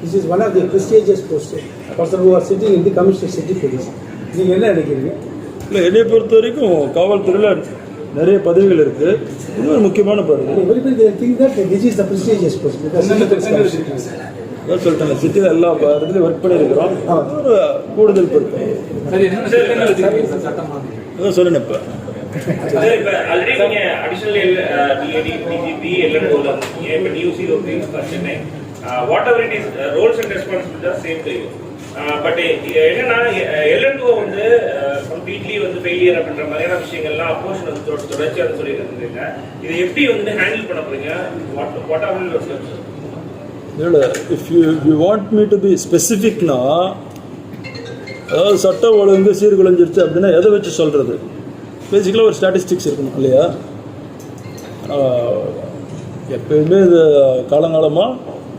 This is one of the prestigious post person who are sitting in the commissioner city police நீங்கள் என்ன நினைக்கிறீங்க? இல்லை என்னை பொறுத்த வரைக்கும் காவல்துறையில் நிறைய பதவிகள் இருக்குது இது ஒரு முக்கியமான பதவி. Think that this is the prestigious post சொல்லிட்டேன் சிட்டியில் எல்லா இடத்துலையும் ஒர்க் பண்ணியிருக்கிறோம். ஒரு கூடுதல் பொறுப்பு. அதான் சொன்னேன் இப்போ. Sir, whatever it is roles and DAD, same to ல இருக்கீங்க. என்னன்னா uh, எல்என்டோ வந்து uh, கம்ப்ளீட்லி வந்து ஃபெயிலியர் அப்படின்ற மாதிரியான விஷயங்கள்லாம் அப்போஷன் வந்து தொடர்ச்சியாக சொல்லிட்டு இருந்தீங்க இதை எப்படி வந்து ஹேண்டில் பண்ண போறீங்க? What what are your steps இல்லை if you you want me to be ஸ்பெசிஃபிக்னா அதாவது சட்டம் ஒழுங்கு சீர்குலைஞ்சிருச்சு அப்படின்னா எதை வச்சு சொல்கிறது பேசிக்கலாக ஒரு ஸ்டாட்டிஸ்டிக்ஸ் இருக்கணும் இல்லையா? எப்பயுமே இது காலங்காலமாக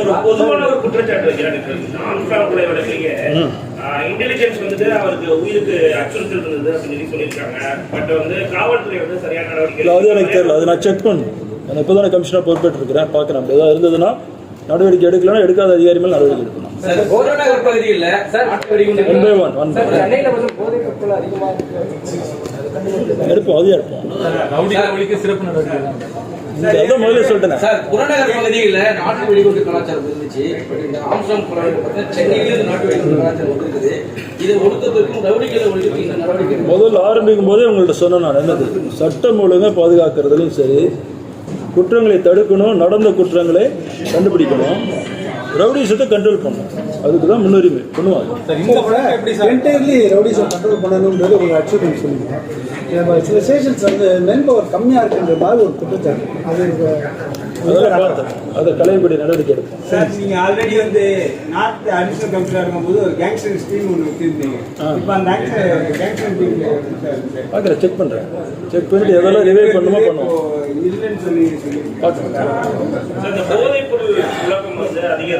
ஒரு பொதுவான ஒரு குற்றச்சாட்டு வைக்கிறாங்க ஆம்ஸ்ட்ராங் கூட வழக்கிலேயே இன்டெலிஜென்ஸ் வந்துட்டு அவருக்கு உயிருக்கு அச்சுறுத்தல் இருந்தது அப்படின்னு சொல்லி சொல்லியிருக்காங்க. பட் வந்து காவல்துறை வந்து சரியான நடவடிக்கை இல்லை அது எனக்கு தெரியல. அதை நான் செக் பண்ணணும் நான் இப்போ தானே இருக்கிறேன் பார்க்குறேன். அப்படி ஏதாவது இருந்ததுன்னா நடவடிக்கை எடுக்கலைன்னா எடுக்காத அதிகாரி மேல் நடவடிக்கை எடுக்கணும். பை ஒன் ஒன் எடுப்போம் அதையும் எடுப்போம் முதல்ல சொல்லிட்டேன். சார் புறநகர் பகுதியில் நாட்டு வெடிகுண்டு கலாச்சாரம் இருந்துச்சு. பட் இந்த ஆம்ஸ்டாங் கொலை பார்த்தா சென்னையில நாட்டு வெடிகுண்டு கலாச்சாரம் வந்திருக்குது. இதை ஒடுக்கத்திற்கும் ரவுடிகளை ஒழிக்கிறதுக்கும் இந்த நடவடிக்கை எடுக்கணும். முதல்ல ஆரம்பிக்கும் போதே உங்கள்ட்ட சொன்னேன் நான் என்னது? சட்டம் ஒழுங்கை பாதுகாக்கிறதுலையும் சரி குற்றங்களை தடுக்கணும் நடந்த குற்றங்களை கண்டுபிடிக்கணும். ரவுடிசத்தை கண்ட்ரோல் பண்ணணும். அதுக்கு தான் முன்னுரிமை பண்ணுவாங்க. ரவுடிஸை கண்ட்ரோல் பண்ணணுன்றது ஒரு அச்சீவ்மெண்ட் சொல்லுங்க. நம்ம சில ஸ்டேஷன்ஸ் வந்து மென் பவர் கம்மியாக இருக்குன்ற மாதிரி ஒரு குற்றச்சாட்டு. அது அதை கலைப்படி நடவடிக்கை எடுப்போம். சார் நீங்க ஆல்ரெடி வந்து நார்த் அடிஷனல் கமிஷனர் இருக்கும்போது ஒரு கேங்ஸ்டர் ஸ்கீம் ஒன்று வச்சிருந்தீங்க. இப்போ அந்த கேங்ஸ்டர் சார்? பார்க்குறேன் செக் பண்ணுறேன் செக் பண்ணிட்டு எதெல்லாம் ரிவைவ் பண்ணுமோ பண்ணுவோம். இல்லைன்னு சொல்லி சொல்லி பார்க்குறேன். சார், இந்த போதைப் பொருள் உலகம் வந்து அதிகரிச்சிருச்சு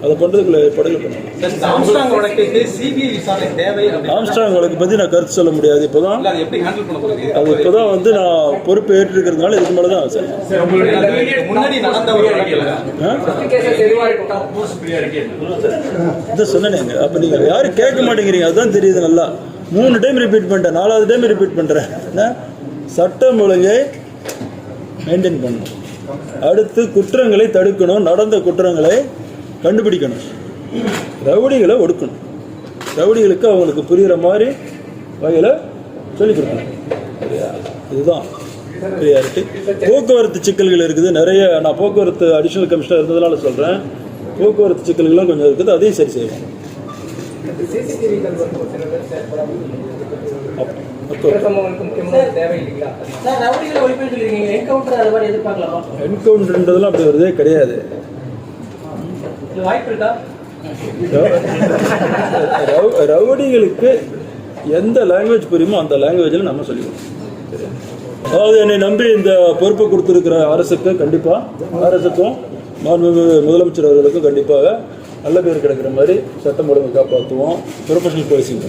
அதை பண்ணுறதுக்குள்ள ஏற்பாடுகள் பண்ணணும் சிபிஐ விசாரணை தேவை ஆம்ஸ்டாங் வழக்கு பற்றி நான் கருத்து சொல்ல முடியாது இப்போ தான் அதை எப்படி ஹேண்டில் பண்ண போறீங்க? அது இப்போ தான் வந்து நான் பொறுப்பு ஏற்றிருக்கிறதுனால இதுக்கு மேலே தான் சரி. முன்னாடி நடந்த ஒரு வழக்கில் ஆ? கேசஸ் எதுவாக இருக்கட்டும் இதை சொன்னேங்க அப்போ நீங்கள் யாரும் கேட்க மாட்டேங்கிறீங்க. அதுதான் தெரியுது நல்லா. மூணு டைம் ரிப்பீட் பண்ணிட்டேன். நாலாவது டைம் ரிப்பீட் பண்ணுறேன் சட்டம் ஒழுங்கை மெயின்டைன் பண்ணணும். அடுத்து குற்றங்களை தடுக்கணும். நடந்த குற்றங்களை கண்டுபிடிக்கணும். ரவுடிகளை ஒடுக்கணும். ரவுடிகளுக்கு அவங்களுக்கு புரிகிற மாதிரி வகையில் சொல்லிக் கொடுக்கணும். சரியா? இதுதான் ப்ரியாரிட்டி போக்குவரத்து சிக்கல்கள் இருக்குது. நிறைய நான் போக்குவரத்து அடிஷனல் கமிஷனர் இருந்ததுனால சொல்கிறேன் போக்குவரத்து சிக்கல்கள்லாம் கொஞ்சம் இருக்குது. அதையும் சரி செய்வோம் சிசிடிவி கண்ட்ரோல் சில பேர் செயல்படாமல் அப்ப- சார் ரவுடிகளை ஒழிப்புன்னு சொல்லியிருக்கீங்க. என்கவுண்டர் அது மாதிரி எதிர்பார்க்கலாமா என்கவுண்டர்ன்றதெல்லாம் அப்படி வருதே கிடையாது. வாய்ப்பு இருக்கா? ரவு- ரவுடிகளுக்கு எந்த லாங்குவேஜ் புரியுமோ அந்த லாங்குவேஜில் நம்ம சொல்லிக்கணும் அதாவது என்னை நம்பி இந்த பொறுப்பை கொடுத்துருக்கிற அரசுக்கு கண்டிப்பாக அரசுக்கும் மாண்புமிகு முதலமைச்சர் அவர்களுக்கும் கண்டிப்பாக நல்ல பேர் கிடைக்கிற மாதிரி சட்டம் ஒழுங்கு காப்பாற்றுவோம். Professional policing